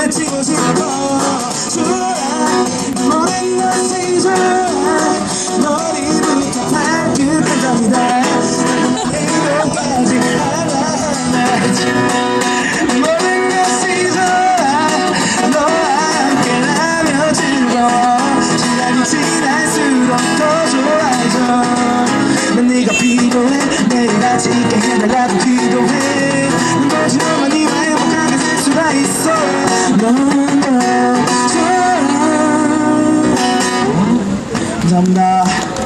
마치고 싶어. 더 좋아하 죠？내가 필요해. 내일 아직 깨달아도 기도해. 난 거짓말만 행복하게 살 수가 있어. 넌 어? 감사합니다.